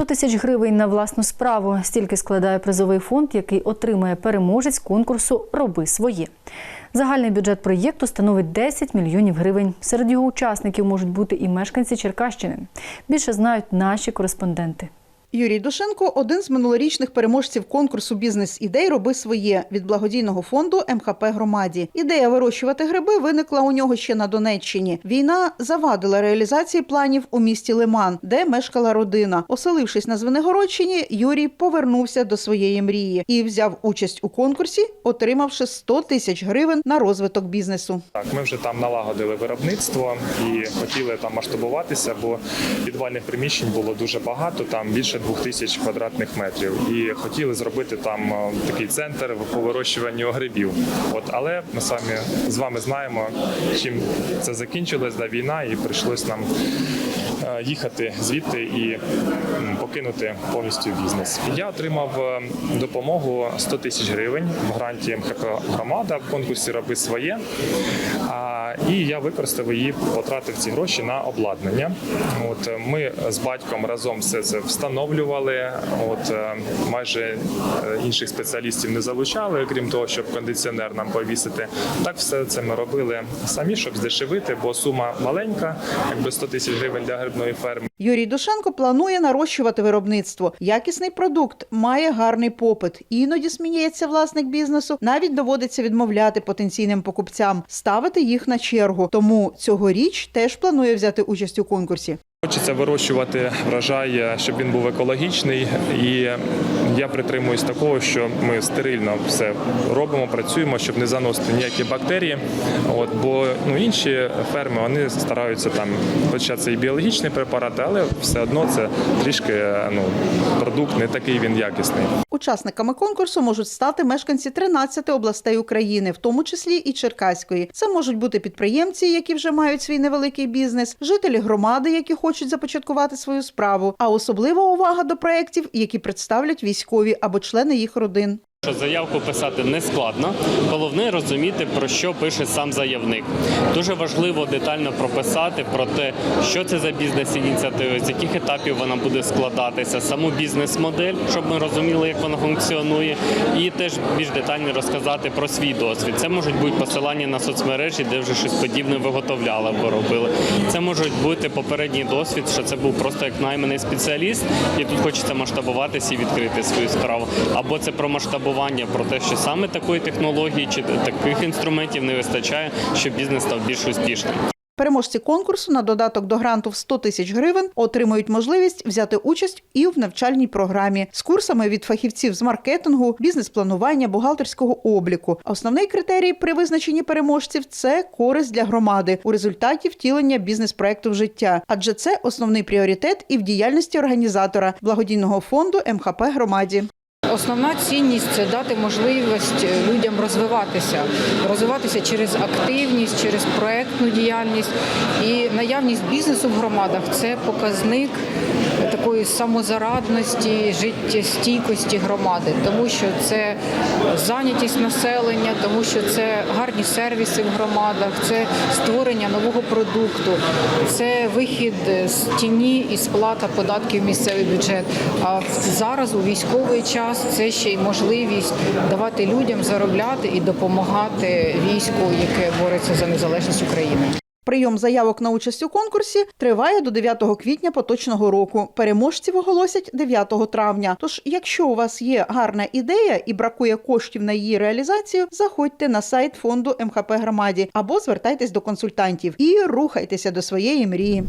100 тисяч гривень на власну справу. Стільки складає призовий фонд, який отримає переможець конкурсу Роби своє. Загальний бюджет проєкту становить 10 мільйонів гривень. Серед його учасників можуть бути і мешканці Черкащини. Більше знають наші кореспонденти. Юрій Душенко один з минулорічних переможців конкурсу бізнес-ідей Роби своє від благодійного фонду МХП громаді. Ідея вирощувати гриби виникла у нього ще на Донеччині. Війна завадила реалізації планів у місті Лиман, де мешкала родина. Оселившись на Звенигородщині, Юрій повернувся до своєї мрії і взяв участь у конкурсі, отримавши 100 тисяч гривень на розвиток бізнесу. Так, ми вже там налагодили виробництво і хотіли там масштабуватися, бо підвальних приміщень було дуже багато, там більше двох тисяч квадратних метрів. І хотіли зробити там е, такий центр по вирощуванню грибів. От, але ми самі з вами знаємо, чим це закінчилось, да, війна, і прийшлось нам їхати звідти і покинути повністю бізнес. Я отримав е, допомогу 100 тисяч гривень в гранті МХП громада в конкурсі Роби своє. І я використав її, потратив ці гроші на обладнання. От е, ми з батьком разом все це встановлювали. От е, майже е, інших спеціалістів не залучали, крім того, щоб кондиціонер нам повісити. Так все це ми робили самі, щоб здешевити, бо сума маленька, якби 100 тисяч гривень для грибної ферми. Юрій Душенко планує нарощувати виробництво. Якісний продукт має гарний попит. Іноді сміється власник бізнесу. Навіть доводиться відмовляти потенційним покупцям, ставити їх на чергу. Тому цьогоріч теж планує взяти участь у конкурсі. Хочеться вирощувати врожай, е, щоб він був екологічний, і я притримуюсь такого, що ми стерильно все робимо, працюємо, щоб не заносити ніякі бактерії. От бо ну інші ферми вони стараються там, хоча це і біологічні препарати, але все одно це трішки е, ну продукт не такий він якісний. Учасниками конкурсу можуть стати мешканці 13 областей України, в тому числі і Черкаської. Це можуть бути підприємці, які вже мають свій невеликий бізнес, жителі громади, які хочуть започаткувати свою справу. А особлива увага до проєктів, які представлять військові або члени їх родин. Що заявку писати не складно, головне розуміти про що пише сам заявник. Дуже важливо детально прописати про те, що це за бізнес-ініціатива, з яких етапів вона буде складатися, саму бізнес-модель, щоб ми розуміли, як вона функціонує, і теж більш детально розказати про свій досвід. Це можуть бути посилання на соцмережі, де вже щось подібне виготовляли або робили. Це можуть бути попередній досвід, що це був просто як найманий спеціаліст, і тут хочеться масштабуватися і відкрити свою справу. Або це про масштабування, про те, що саме такої технології чи таких інструментів не вистачає, щоб бізнес став більш успішним. Переможці конкурсу на додаток до гранту в 100 тисяч гривень отримують можливість взяти участь і в навчальній програмі з курсами від фахівців з маркетингу, бізнес-планування, бухгалтерського обліку. Основний критерій при визначенні переможців це користь для громади у результаті втілення бізнес-проекту в життя, адже це основний пріоритет і в діяльності організатора благодійного фонду МХП громаді. Основна цінність це дати можливість людям розвиватися, розвиватися через активність, через проектну діяльність. І наявність бізнесу в громадах це показник такої самозарадності, життєстійкості громади, тому що це зайнятість населення, тому що це гарні сервіси в громадах, це створення нового продукту, це вихід з тіні і сплата податків в місцевий бюджет. А зараз у військовий час це ще й можливість давати людям заробляти і допомагати війську, яке бореться за незалежність України. Прийом заявок на участь у конкурсі триває до 9 квітня поточного року. Переможців оголосять 9 травня. Тож, якщо у вас є гарна ідея і бракує коштів на її реалізацію, заходьте на сайт фонду МХП громаді або звертайтесь до консультантів і рухайтеся до своєї мрії.